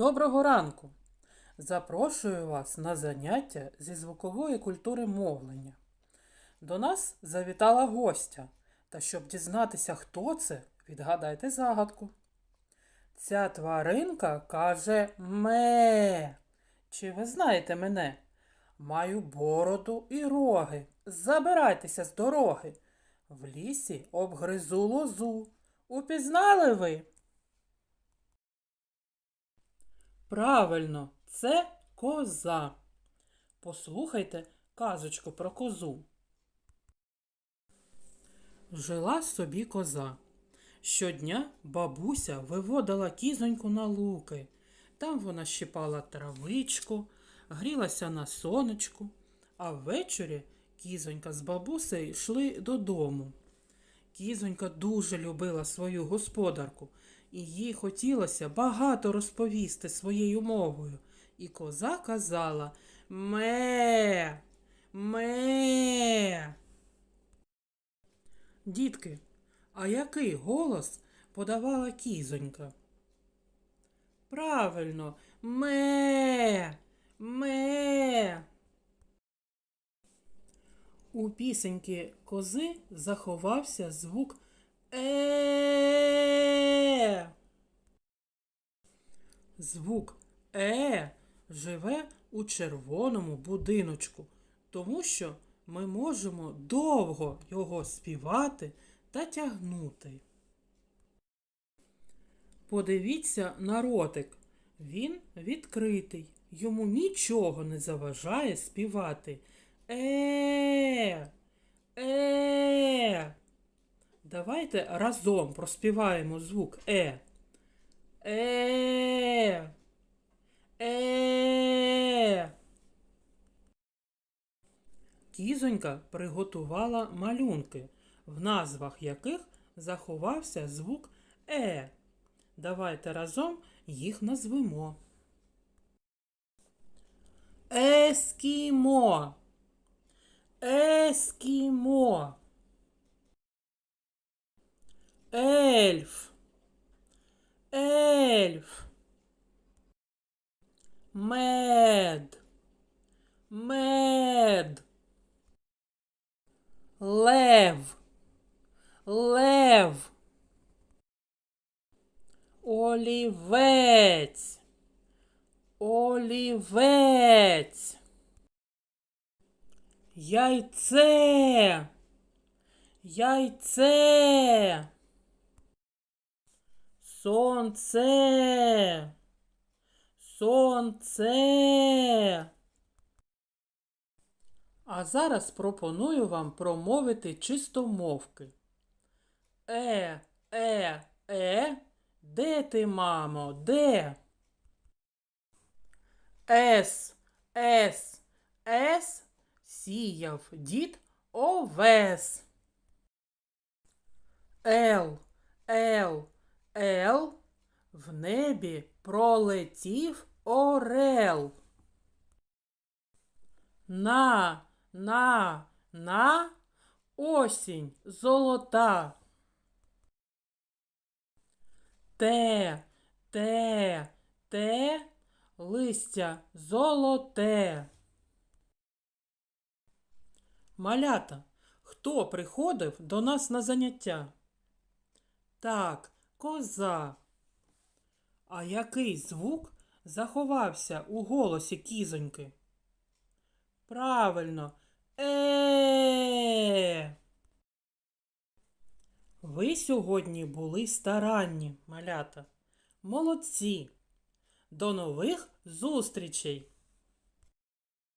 Доброго ранку! Запрошую вас на заняття зі звукової культури мовлення. До нас завітала гостя, та щоб дізнатися, хто це, відгадайте загадку. Ця тваринка каже ме. Чи ви знаєте мене? Маю бороду і роги. Забирайтеся з дороги. В лісі обгризу лозу. Упізнали ви? Правильно, це коза. Послухайте казочку про козу. Жила собі коза. Щодня бабуся виводила кізоньку на луки. Там вона щипала травичку, грілася на сонечку, а ввечері кізонька з бабусею йшли додому. Кізонька дуже любила свою господарку, і їй хотілося багато розповісти своєю мовою. І коза казала ме, ме. Дітки, а який голос подавала кізонька? Правильно, ме, ме. У пісеньки кози заховався звук е. Звук е живе у червоному будиночку, тому що ми можемо довго його співати та тягнути. Подивіться на ротик. Він відкритий. Йому нічого не заважає співати. Е. Е. Давайте разом проспіваємо звук Е. Е. Е. Кізонька приготувала малюнки, в назвах яких заховався звук Е. Давайте разом їх назвемо. Ескімо. Ескімо. Ельф. Ельф. Мед. Мед. Лев. Лев. Олівець. Олівець. Яйце. Яйце. Сонце. Сонце. А зараз пропоную вам промовити чистомовки. Е, е, е. Де ти, мамо? Де? Ес, ес, ес. Сіяв дід овес. Ел, ел, ел. В небі пролетів орел. На, на, на. Осінь золота. Те, те, те, листя золоте. Малята, хто приходив до нас на заняття? Так, коза. А який звук заховався у голосі кізоньки? Правильно, е. Ви сьогодні були старанні, малята. Молодці. До нових зустрічей!